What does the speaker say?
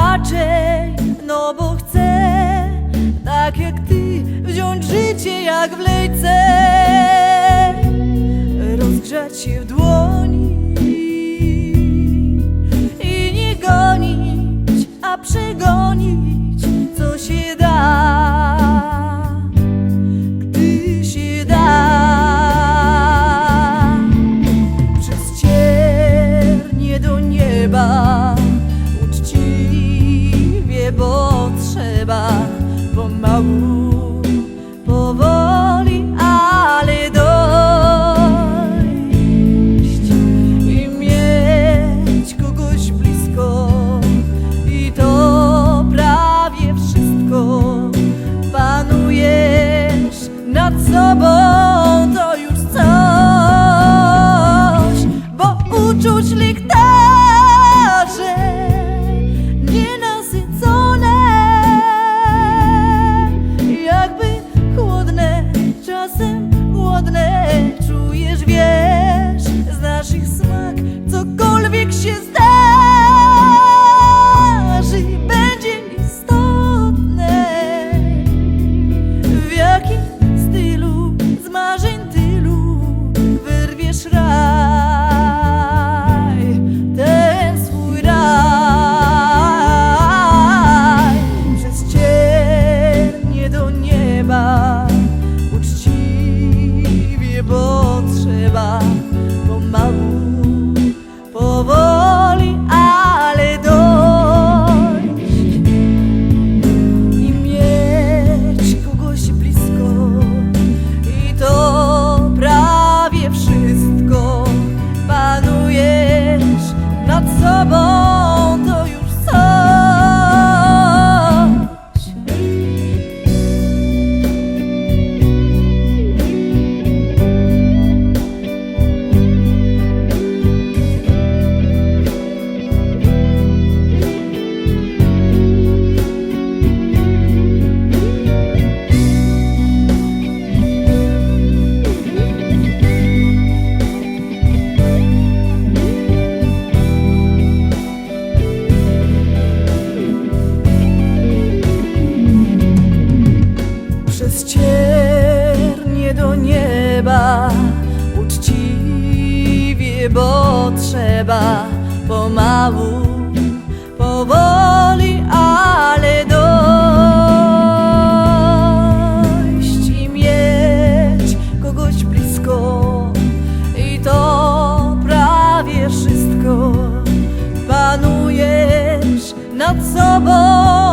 raczej, no bo chcę Tak jak ty, wziąć życie jak w lejce. Rozgrzać się w dłoni I nie gonić, a przegonić. ば pomału bo trzeba pomału, powoli, ale dojść i mieć kogoś blisko i to prawie wszystko panujesz nad sobą.